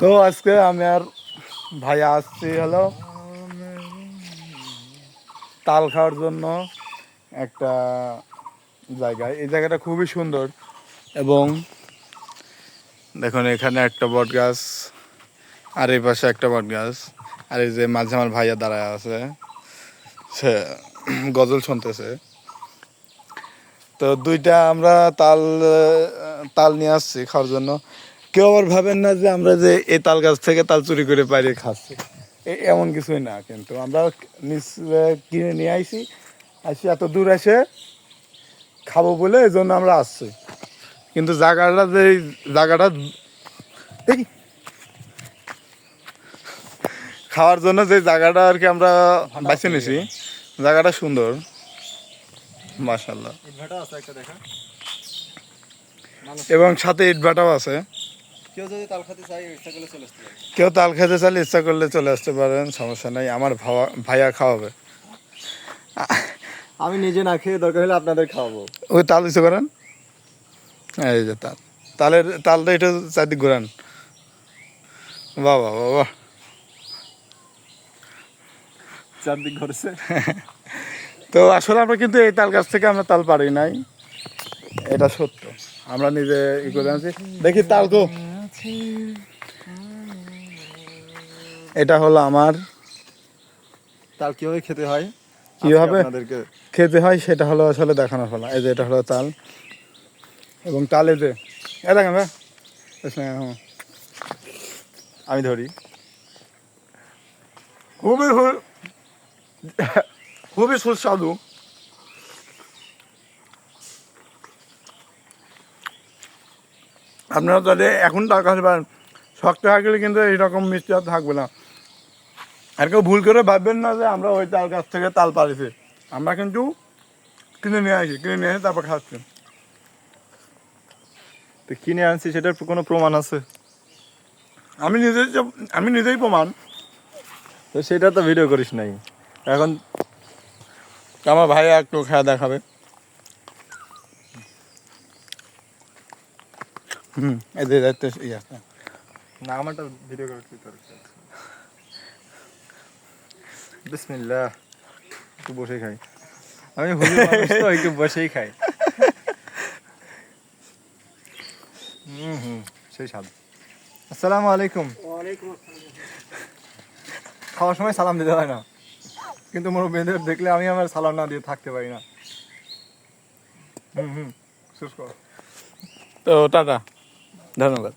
তো আজকে আমি আর ভাই আসছি হলো তাল খাওয়ার জন্য একটা জায়গায়। এই জায়গাটা খুবই সুন্দর এবং দেখুন, এখানে একটা বট গাছ আর এই পাশে একটা বট গাছ। আর এই যে মাঝে আমার ভাইয়া দাঁড়ায় আছে, সে গজল শুনতেছে। তো দুইটা আমরা তাল তাল নিয়ে আসছি খাওয়ার জন্য। কেউ আবার ভাবেন না যে আমরা যে এই তাল গাছ থেকে তাল চুরি করে বাইরে খাচ্ছি। এমন কিছুই না কিন্তু। আমরা নিজ কিনে নিয়ে আইছি। আসি এত দূর এসে খাব বলে এই জন্য আমরা আসছি। কিন্তু জায়গাটা যে জায়গাটা খাওয়ার জন্য যে জায়গাটা আর কি আমরা বেছে নিছি জায়গাটা সুন্দর। দেখা। এবং সাথে ইটভাটাও আছে। কেউ যদি তাল খাতে চাই ইচ্ছা করলে চলে আসতে পারে। কেউ তাল খেতে চাইলে ইচ্ছা করলে চলে আসতে পারেন সমস্যা নাই আমার ভাবা ভাইয়া খাওয়াবে। আমি নিজে না খেয়ে দরকার হলে আপনাদের খাওয়াবো। ওই তাল ইচ্ছে করেন? এই যে তাল। তালের তালটা এটা চারদিক ঘোরান। বাহ বাহ বাহ চারদিক ঘুরছে। তো আসলে আমরা কিন্তু এই তাল গাছ থেকে আমরা তাল পারি নাই। এটা সত্য। আমরা নিজে ই করে আনছি। দেখি তাল গো। এটা হলো আমার। তাল কীভাবে খেতে হয়? কীভাবে? খেতে হয় সেটা হলো আসলে দেখানোর ফলা এই যে এটা হলো তাল। এবং তালে যে এ দেখেন আমি ধরি। খুবই খুবই সুস্বাদু। আপনারা তাহলে এখন টাকা পারেন শক্ত হয়ে গেলে কিন্তু এইরকম মিষ্টি আর থাকবে না। আর কেউ ভুল করে ভাববেন না যে আমরা ওই তাল গাছ থেকে তাল পাড়িছি আমরা কিন্তু কিনে নিয়ে আসি কিনে নিয়ে এসে তারপর খাচ্ছি। তো কিনে আনছি সেটার কোনো প্রমাণ আছে? আমি নিজেই আমি নিজেই প্রমাণ। তো সেটা তো ভিডিও করিস নাই। এখন আমার ভাই একটু খেয়া দেখাবে। হুম এই যে ইয়ে না আমারটা ভিডিও করে বিসমিল্লাহ একটু বসে খাই। আমি হুজুর মানুষ তো একটু বসেই খাই। হুম হুম সেই স্বাদ। আসসালামু আলাইকুম। খাওয়ার সময় সালাম দিতে হয় না। কিন্তু মুরব্বীদের দেখলে আমি আমার সালাম না দিয়ে থাকতে পারি না। হুম হুম শেষ কর। তো টাটা। なのが